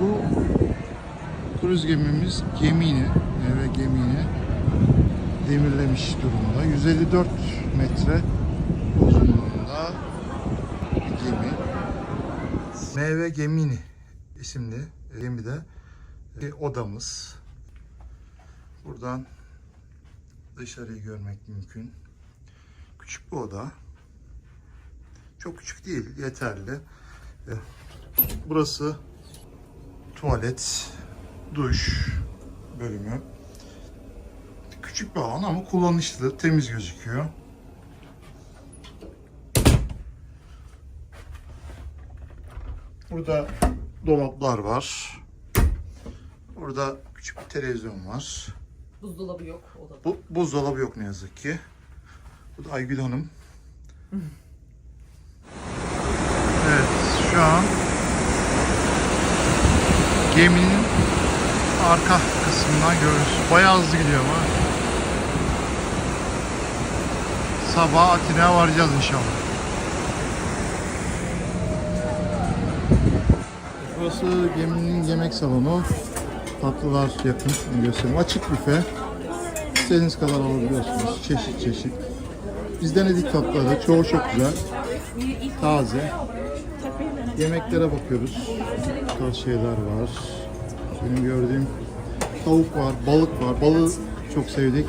Bu kruz gemimiz gemini ve gemini demirlemiş durumda. 154 metre uzunluğunda bir gemi. MV Gemini isimli gemide bir odamız. Buradan dışarıyı görmek mümkün. Küçük bir oda. Çok küçük değil, yeterli. E, Burası tuvalet, duş bölümü. Küçük bir alan ama kullanışlı, temiz gözüküyor. Burada dolaplar var. Burada küçük bir televizyon var. Buzdolabı yok odada. Bu buzdolabı yok ne yazık ki. Bu da Aygül Hanım. Evet, şu an geminin arka kısmından görüyoruz. Bayağı hızlı gidiyor ama. Sabah Atina'ya varacağız inşallah. Burası geminin yemek salonu. Tatlılar yakın göstereyim. Açık büfe. İstediğiniz kadar alabiliyorsunuz. Çeşit çeşit. Biz denedik tatlıları. Çoğu çok güzel. Taze. Yemeklere bakıyoruz. Bu tarz şeyler var. Benim gördüğüm tavuk var, balık var. Balığı çok sevdik.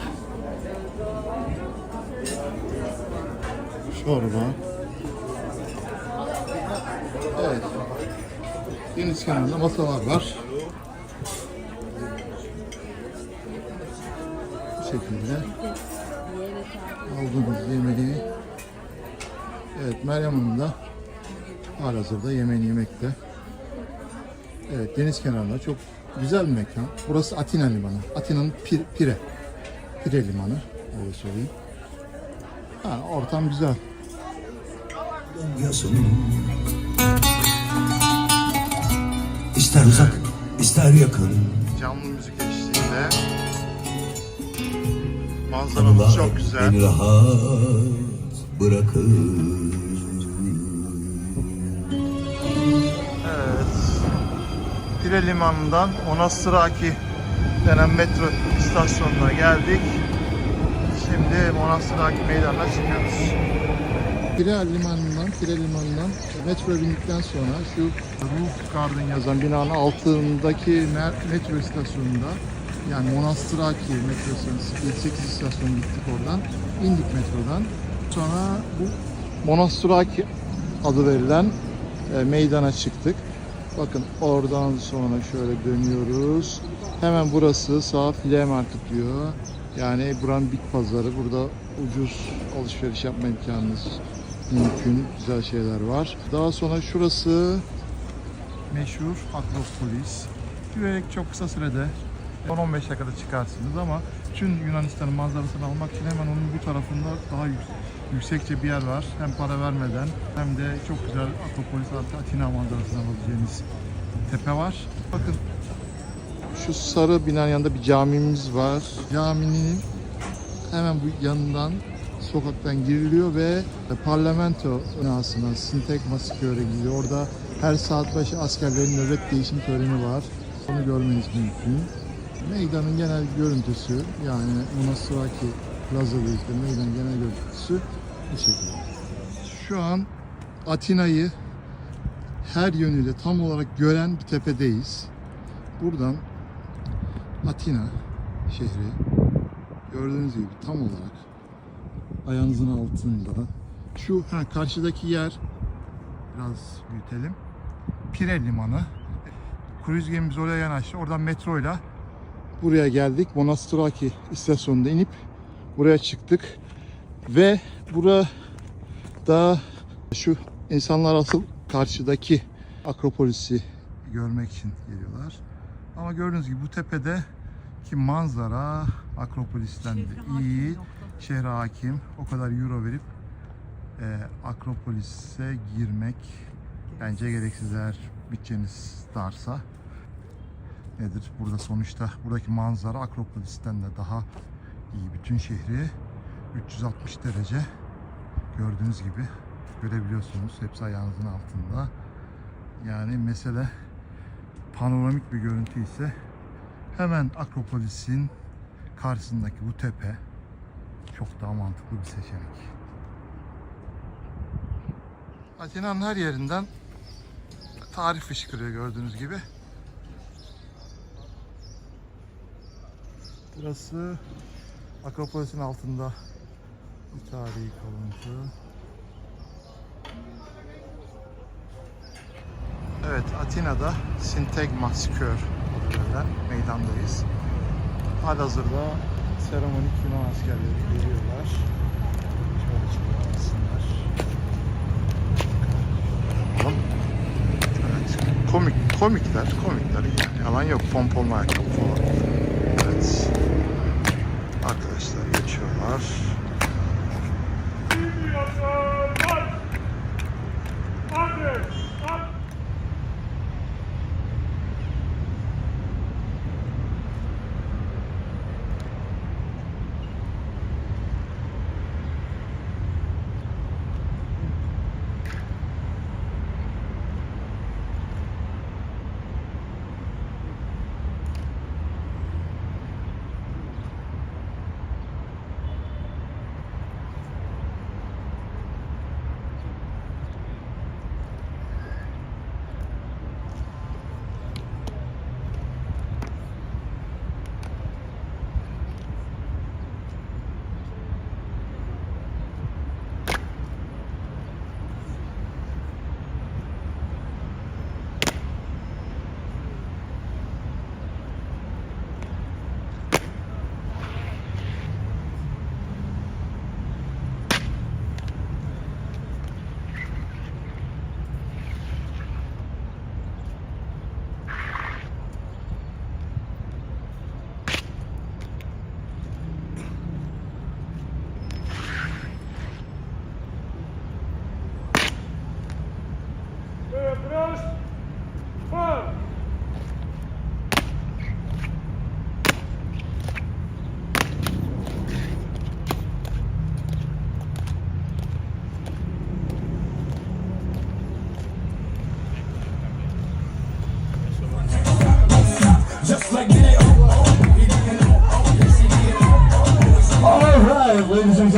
Çorba. Evet. Deniz kenarında masalar var. Bu şekilde aldığımız yemeği Evet Meryem Hanım da halihazırda yemeğini yemekte. Evet deniz kenarında çok güzel bir mekan. Burası Atina Limanı. Atina'nın Pir- Pire. Pire Limanı. Öyle söyleyeyim. Ha, ortam güzel. Yazın. İster uzak, ister yakın. Canlı müzik eşliğinde. Manzaramız çok güzel. Beni rahat bırakır. Pire Limanı'ndan Monastıraki denen metro istasyonuna geldik. Şimdi Monastıraki meydanına çıkıyoruz. Pire Limanı'ndan, Pire Limanı'ndan metro bindikten sonra şu Roof Garden yazan binanın altındaki metro istasyonunda yani Monastıraki metro istasyonu, 8 istasyon gittik oradan. indik metrodan. Sonra bu Monastıraki adı verilen e, meydana çıktık. Bakın oradan sonra şöyle dönüyoruz. Hemen burası sağ file market diyor. Yani buranın bit pazarı. Burada ucuz alışveriş yapma imkanınız mümkün. Güzel şeyler var. Daha sonra şurası meşhur Akropolis. Yürüyerek çok kısa sürede 10-15 dakikada çıkarsınız ama bütün Yunanistan'ın manzarasını almak için hemen onun bu tarafında daha yük- yüksekçe bir yer var. Hem para vermeden hem de çok güzel Akropolis artı Atina manzarasını alabileceğiniz tepe var. Bakın şu sarı binanın yanında bir camimiz var. Caminin hemen bu yanından sokaktan giriliyor ve parlamento binasına Sintegma Square'e gidiyor. Orada her saat başı askerlerin nöbet değişim töreni var. Onu görmeniz mümkün. Meydanın genel görüntüsü yani Monastiraki Plaza işte meydanın genel görüntüsü bu şekilde. Şu an Atina'yı her yönüyle tam olarak gören bir tepedeyiz. Buradan Atina şehri gördüğünüz gibi tam olarak ayağınızın altında. Şu ha, karşıdaki yer biraz büyütelim. Pire Limanı. Kruz gemimiz oraya yanaştı. Oradan metroyla buraya geldik. Monastiraki istasyonunda inip buraya çıktık. Ve burada şu insanlar asıl karşıdaki Akropolis'i görmek için geliyorlar. Ama gördüğünüz gibi bu tepede ki manzara Akropolis'ten de iyi. Şehre hakim. O kadar euro verip e, Akropolis'e girmek bence gereksiz eğer bütçeniz darsa. Nedir? Burada sonuçta buradaki manzara Akropolis'ten de daha. Bütün şehri 360 derece gördüğünüz gibi görebiliyorsunuz. Hepsi ayağınızın altında. Yani mesele panoramik bir görüntü ise hemen Akropolis'in karşısındaki bu tepe çok daha mantıklı bir seçenek. Atina'nın her yerinden tarih fışkırıyor gördüğünüz gibi. Burası Akropolis'in altında bir tarihi kalıntı. Evet, Atina'da Sintagma Square adı verilen meydandayız. Halihazırda seremonik Yunan askerleri geliyorlar. Şöyle. Bakalım. Evet, komik, komikler, komikler yani yalan yok. Pomponlu ayakkabı falan. Evet. Arkadaşlar geçiyorlar.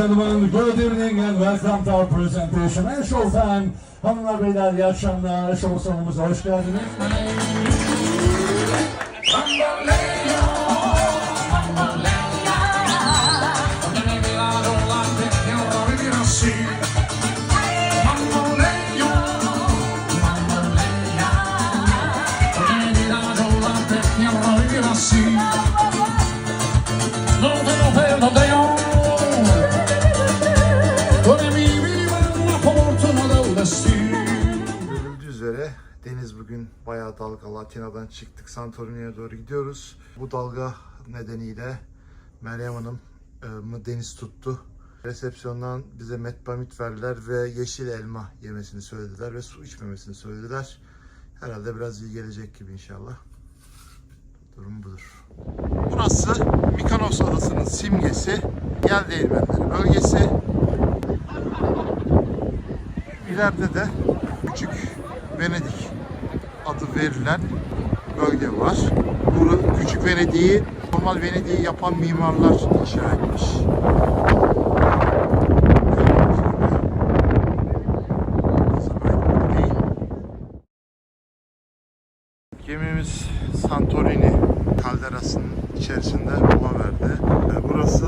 Gentlemen, good evening and welcome to our presentation and showtime. Hanımlar beyler iyi akşamlar. Show sonumuza hoş geldiniz. Atina'dan çıktık Santorini'ye doğru gidiyoruz. Bu dalga nedeniyle Meryem Hanım e, mı deniz tuttu. Resepsiyondan bize metbamit verdiler ve yeşil elma yemesini söylediler ve su içmemesini söylediler. Herhalde biraz iyi gelecek gibi inşallah. Durum budur. Burası Mikonos adasının simgesi. Yel değirmenleri bölgesi. İleride de Küçük Venedik adı verilen bölge var. Bu Küçük Venedik'i normal Venedik'i yapan mimarlar inşa etmiş. Gemimiz Santorini kalderasının içerisinde mola verdi. E, Burası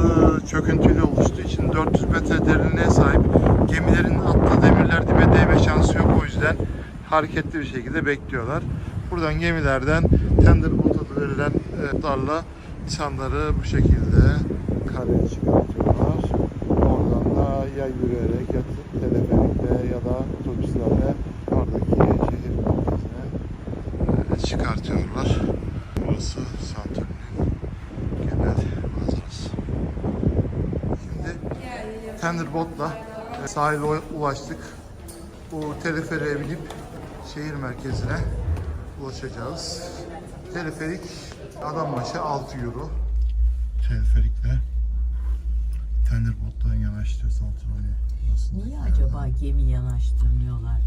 çöküntülü oluştuğu için 400 metre derinliğe sahip gemilerin attığı demirler dibe değme şansı yok. O yüzden hareketli bir şekilde bekliyorlar. Buradan gemilerden Tenderboat adı verilen e, darla insanları bu şekilde karaya çıkartıyorlar. Oradan da ya yürüyerek ya teleferikle ya da otobüslerle oradaki şehir merkezine e, çıkartıyorlar. Burası Santorini'nin genel manzarası. Şimdi Tenderboat'la e, sahile ulaştık. Bu teleferiğe binip şehir merkezine ulaşacağız. Teleferik adam başı 6 euro. Teleferikle Tenderboat'tan yanaştı Santorini. Aslında. Niye acaba gemi yanaştırmıyorlar?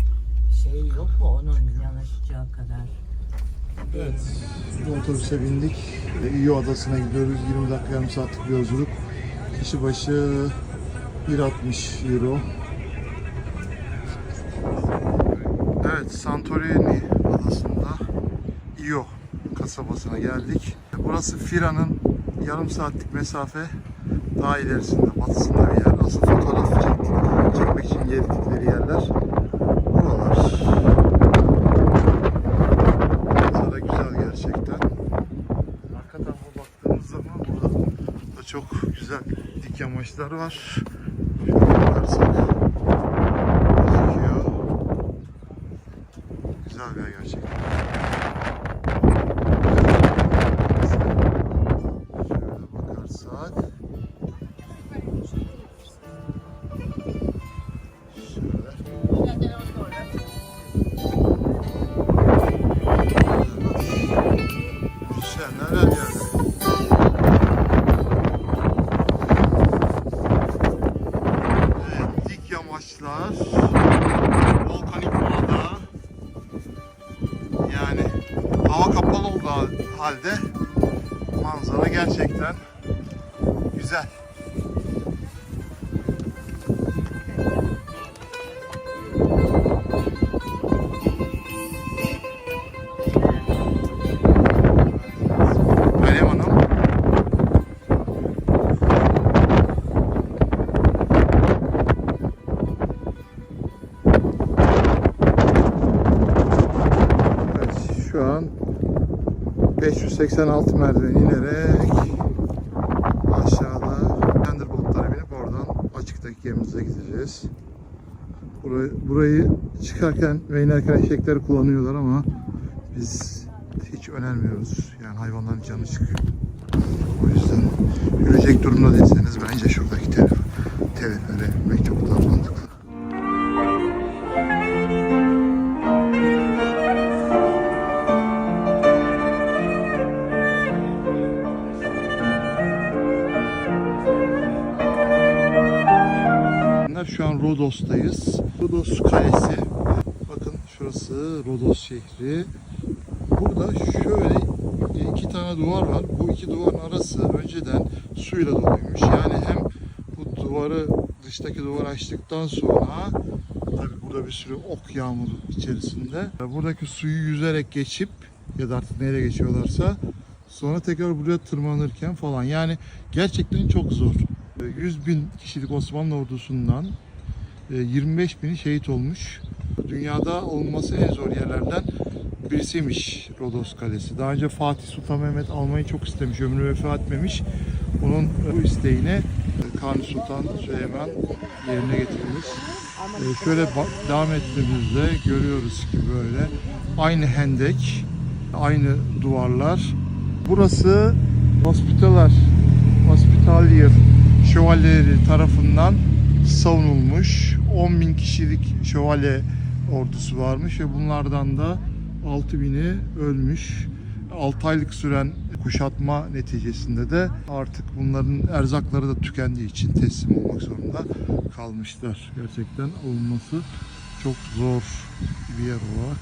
Şey yok mu onun yanaşacağı kadar? Evet, bu otobüse bindik. İyo Adası'na gidiyoruz. 20 dakika yarım saatlik bir yolculuk. Kişi başı 1.60 euro. Evet, Santorini adasında İyo kasabasına geldik. Burası Fira'nın yarım saatlik mesafe daha ilerisinde, batısında bir yer. Asıl fotoğraf çektik, çekmek için geldikleri yerler buralar. Manzara güzel gerçekten. Arka tarafa baktığımız zaman burada da çok güzel dik yamaçlar var. Olduğu halde manzara gerçekten güzel. Şu an 586 merdiven inerek aşağıda Thunderbolt'lara binip oradan açıktaki yerimize gideceğiz. Burayı, burayı çıkarken ve inerken eşekleri kullanıyorlar ama biz hiç önermiyoruz. Yani hayvanların canı çıkıyor. O yüzden yürüyecek durumda değilseniz bence şuradaki telef binmek çok daha mantıklı. Rodos'tayız. Rodos Kalesi. Bakın şurası Rodos şehri. Burada şöyle iki tane duvar var. Bu iki duvarın arası önceden suyla doluymuş. Yani hem bu duvarı dıştaki duvarı açtıktan sonra tabii burada bir sürü ok yağmuru içerisinde. Buradaki suyu yüzerek geçip ya da artık neyle geçiyorlarsa sonra tekrar buraya tırmanırken falan. Yani gerçekten çok zor. 100 bin kişilik Osmanlı ordusundan 25 bini şehit olmuş. Dünyada olması en zor yerlerden birisiymiş Rodos Kalesi. Daha önce Fatih Sultan Mehmet almayı çok istemiş, ömrü vefa etmemiş. Onun bu isteğine e, Kanuni Sultan Süleyman yerine getirmiş. E, Şöyle devam ettiğimizde görüyoruz ki böyle aynı hendek, aynı duvarlar. Burası Hospitaler, Hospitalier şövalyeleri tarafından savunulmuş. 10 bin kişilik şövalye ordusu varmış ve bunlardan da 6 bini ölmüş. 6 aylık süren kuşatma neticesinde de artık bunların erzakları da tükendiği için teslim olmak zorunda kalmışlar. Gerçekten olması çok zor bir yer olarak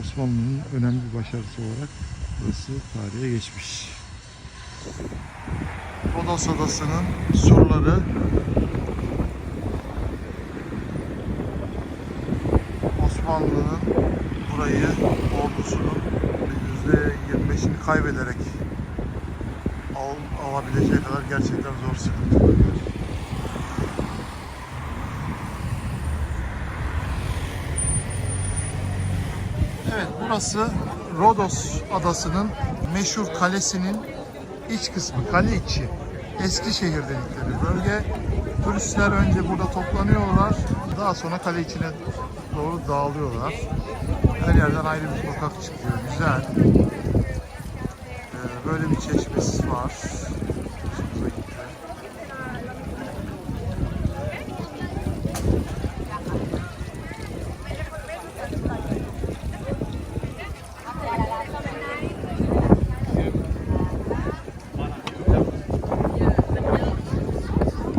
Osmanlı'nın önemli bir başarısı olarak burası tarihe geçmiş. Rodos Adası'nın surları Osmanlı'nın burayı ordusunun %25'ini kaybederek al, alabileceği kadar gerçekten zor sıkıntılı. Evet burası Rodos adasının meşhur kalesinin iç kısmı, kale içi. Eskişehir dedikleri bölge. Turistler önce burada toplanıyorlar. Daha sonra kale içine doğru dağılıyorlar. Her yerden ayrı bir sokak çıkıyor. Güzel. Ee, böyle bir çeşmesi var. Hoşumuza gitti.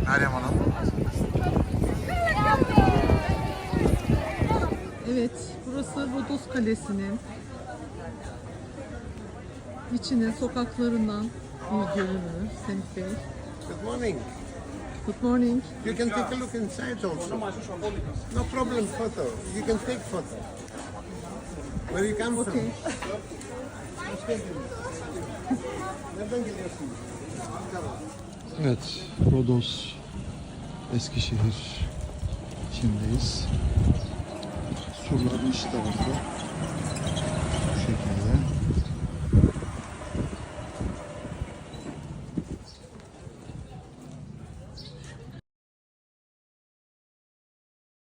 Meryem Hanım. Evet, burası Rodos Kalesi'nin içini, sokaklarından bir görünür Semih Bey. Good morning. Good morning. You can take a look inside also. No problem, photo. You can take photo. Where you come from? Okay. Nereden geliyorsun? Evet, Rodos, Eskişehir içindeyiz. Surların iç tarafı.